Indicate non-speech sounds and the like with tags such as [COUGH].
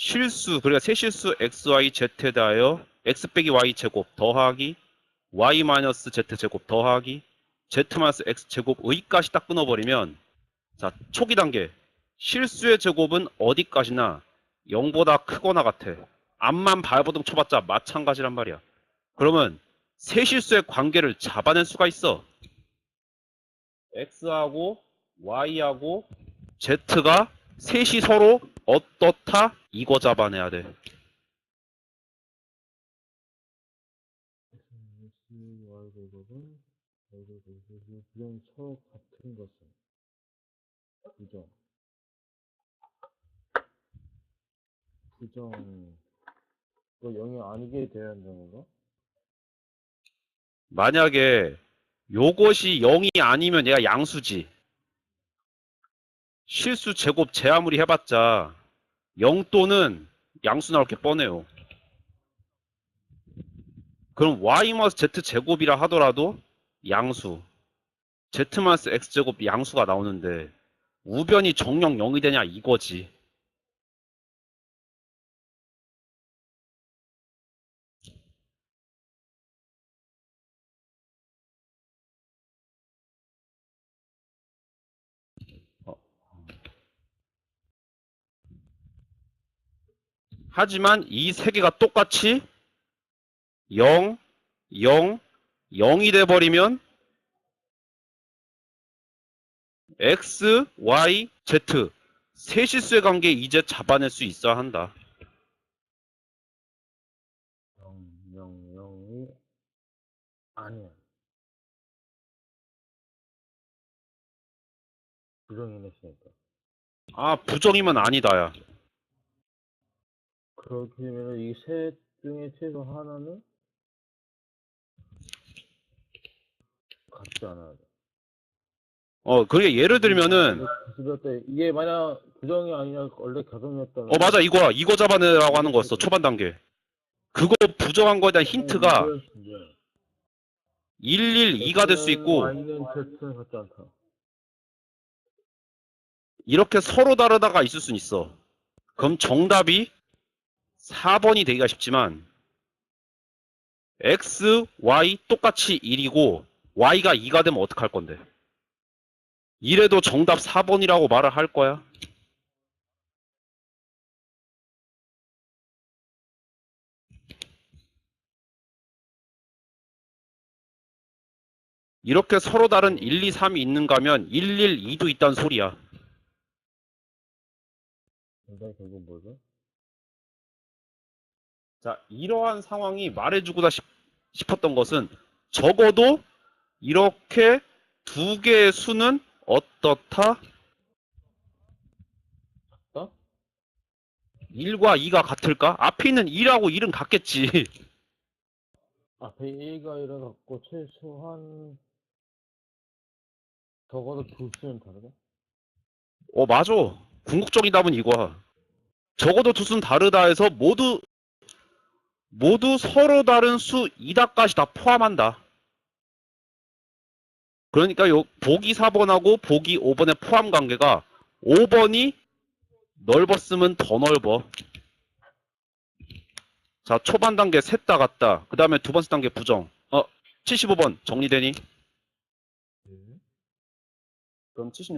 실수 그러니까 세실수 xy z에 대하여 x 빼기 y 제곱 더하기 y 마이너스 z 제곱 더하기 z 마이너스 x 제곱 의까지 딱 끊어버리면 자 초기 단계 실수의 제곱은 어디까지나 0보다 크거나 같아. 앞만 발버둥 쳐봤자 마찬가지란 말이야. 그러면 세실수의 관계를 잡아낼 수가 있어. x하고 y하고 z가 셋이 서로 어떻다? 이거 잡아내야 돼. 부정이 서로 같은 것은 부정 부정 이거 0이 아니게 한다는 거? 만약에 요것이 0이 아니면 얘가 양수지. 실수 제곱 제 아무리 해봤자 0 또는 양수 나올 게 뻔해요. 그럼 y 마스 z 제곱이라 하더라도 양수. z 마스 x 제곱 양수가 나오는데 우변이 정령 0이 되냐 이거지. 하지만 이 세 개가 똑같이 0, 0, 0이 돼버리면 x, y, z 세 실수의 관계 이제 잡아낼 수 있어야 한다. 0, 0, 0이 아니야 부정이네 시니까 아 부정이면 아니다야. 되면 이 셋 중에 최소 하나는 같지 않아야 돼. 어 그게 예를 들면은 때 이게 만약 부정이 아니라 원래 가정이었다면 어 맞아 이거야 이거 잡아내라고 하는 거였어 초반 단계. 그거 부정한 거에 대한 힌트가 112가 될 수 있고. 이렇게 서로 다르다가 있을 수는 있어. 그럼 정답이 4번이 되기가 쉽지만 x, y 똑같이 1이고 y가 2가 되면 어떡할 건데? 이래도 정답 4번이라고 말을 할 거야? 이렇게 서로 다른 1, 2, 3이 있는가 하면 1, 1, 2도 있다는 소리야. 정답이 결국 뭐죠? 자, 이러한 상황이 말해주고다 싶, 싶었던 것은 적어도 이렇게 두 개의 수는 어떻다? 어? 1과 2가 같을까? 앞에 있는 2하고 1은 같겠지. [LAUGHS] 앞에 1과 1을 갖고 최소한 적어도 두 수는 다르다? 어, 맞아. 궁극적인 답은 이거야. 적어도 두 수는 다르다 해서 모두, 모두 서로 다른 수 2다까지 다 포함한다. 그러니까 요 보기 4번하고 보기 5번의 포함 관계가 5번이 넓었으면 더 넓어. 자, 초반 단계 셋다 같다. 그 다음에 두 번째 단계 부정. 어, 75번 정리되니? 네. 그럼 76.